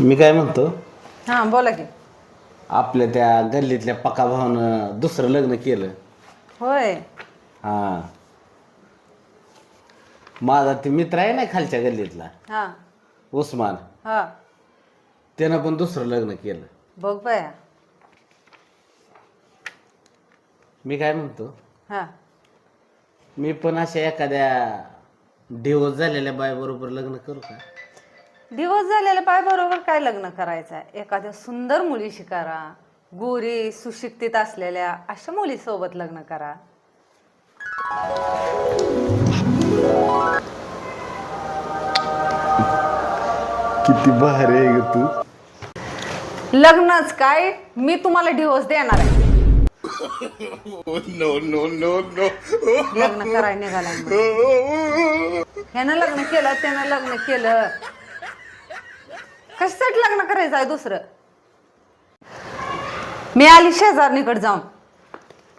मी काय म्हणतो? हां बोला की. आपल्या त्या गल्लीतल्या पका भावानं दुसरं लग्न केलं. होय. हा. माझा ते मित्र आहे ना खालच्या गल्लीतला हां. उस्मान हां. त्यानं पण दुसरं लग्न केलं. बघ बाया. मी काय म्हणतो? हां. मी पण अशा एखाद्या डिवोर्स झालेल्या बायबरोबर लग्न करू का? दिवस झालेल्या पाय बरोबर काय लग्न करायचं आहे एखाद्या सुंदर मुलीशी करा गोरी सुशिक्षित असलेल्या अशा मुलीसोबत लग्न करा. किती भारी आहे ग तू. लग्नच काय? मी तुम्हाला डिवोर्स देणार आहे. लग्न करायला निघालाय म्हणून. ह्यानं लग्न केलं त्यानं लग्न केलं. कशासाठी लग्न करायचं आहे दुसरं? मी आली शेजारणीकडे जाऊन.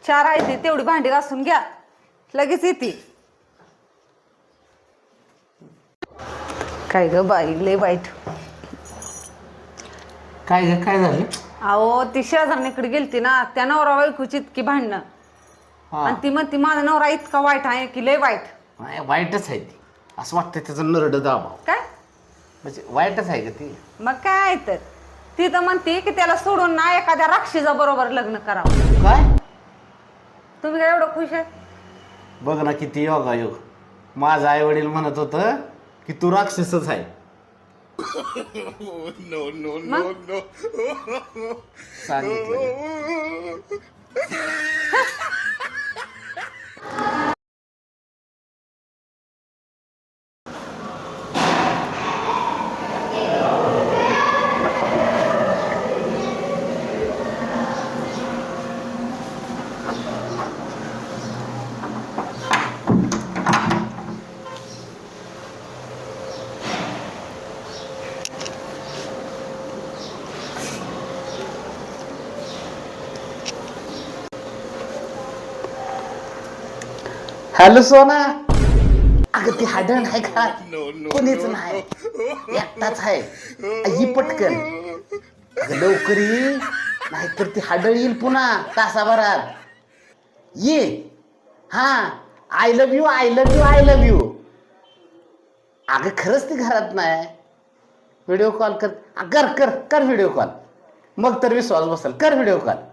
चार आहे ती तेवढी भांडी घासून घ्या. लगेच येते. काय ग बाई लय वाईट. काय ग काय झालं? अहो ती शेजारणीकडे गेलती ना त्या नवरा बायकोची इतकी भांडणं. हा. आणि ती म्हणती माझा नवरा इतका वाईट आहे की लय वाईट. नाही, वाईटच आहे ती. असं वाटतं त्याचं नरड दाबाव. काय? म्हणजे वाईटच आहे का ती? मग काय तर? ती तर म्हणते की त्याला सोडून ना एखाद्या राक्षसा बरोबर लग्न करावं. काय? तुम्ही काय एवढं खुश आहे? बघ ना किती योगा योग. माझा आई वडील म्हणत होत की तू राक्षसच आहे. सांगितलं. हॅलो सोना. अगं ती हाडण आहे का? कोणीच नाही. एकटाच आहे. ही पटकन. अगं लवकर ये. नाहीतर ती हाडळ येईल पुन्हा तासाभरात. ये. हा. I love you I love you I love you अगं खरंच ती घरात नाही. व्हिडिओ कॉल कर. कर कर कर व्हिडिओ कॉल मग तर विश्वास बसेल. कर व्हिडिओ कॉल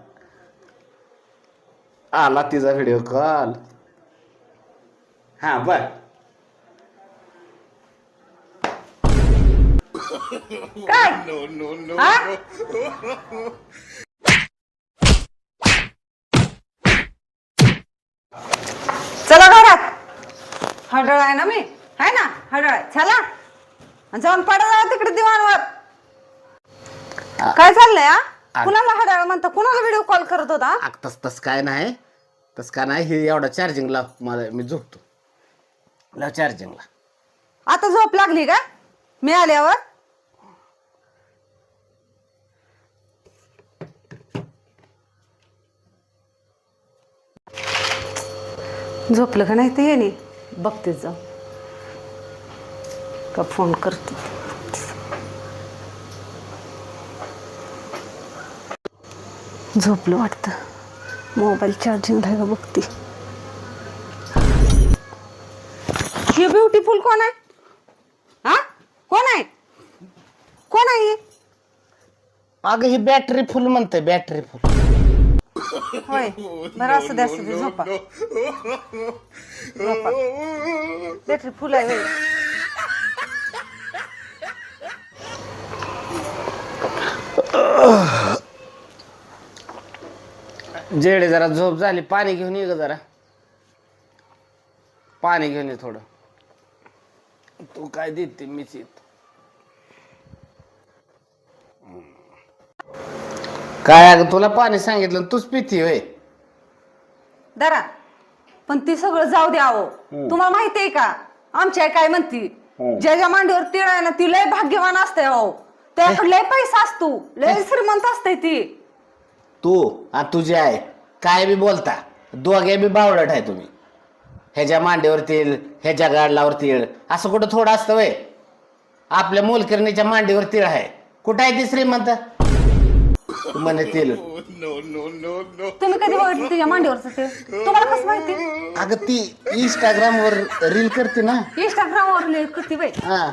आला तिचा व्हिडिओ कॉल हा बर. काय? हा? चला घरात. हडळ आहे ना मी? आहे ना हडळ आहे चला. आणि जाऊन पडा जावा तिकडे दिवाणवर. काय चाललंय हा? कुणाला हडळ म्हणता? कुणाला व्हिडिओ कॉल करत होता? तस तस काय नाही. तस काय नाही हे एवढा चार्जिंग लाव मला मी झोपतो. लाव चार्जिंगला. आता झोप लागली का? मी आल्यावर झोपलं का नाही ते येणे बघतेच जाऊ का फोन करतो? झोपलं वाटतं. मोबाईल चार्जिंग आहे का बघते. ब्युटिफुल कोण आहे? हा? कोण आहे? कोण आहे ही? अगं ही बॅटरी फुल म्हणते बॅटरी फुल होय बरं असं द्या असं दे, झोपा. झोपा. बॅटरी फुल आहे होय. जेडे जरा झोप झाली पाणी घेऊन ये ग जरा. पाणी घेऊन ये थोडं. तू काय देते मीच येत काय अगं तुला पाणी सांगितलं तूच पिती होय. दरा पण ती सगळं जाऊ द्या अहो तुम्हाला माहिती आहे का? आमची आई काय म्हणती? ज्याच्या मांडीवर तिळ आहे ना ती लय भाग्यवान असते अहो त्याकडे लय पैसा असतो. लय श्रीमंत असते ती. तू आणि तुझी आहे काय बी बोलता दोघे बी बावडट आहे तुम्ही. ह्याच्या मांडीवर तीळ ह्याच्या गाडलावर तीळ असं कुठं थोडं असतं वय. आपल्या मोलकिरणीच्या मांडीवर तीळ आहे. कुठं आहे ती श्रीमंत? म्हणतील तुम्ही कधी बघितलं तिच्या मांडीवरचं ते? तुम्हाला कसं माहिती? अगं ती इंस्टाग्राम वर रील करते ना. इंस्टाग्रामवर किती बाई हा.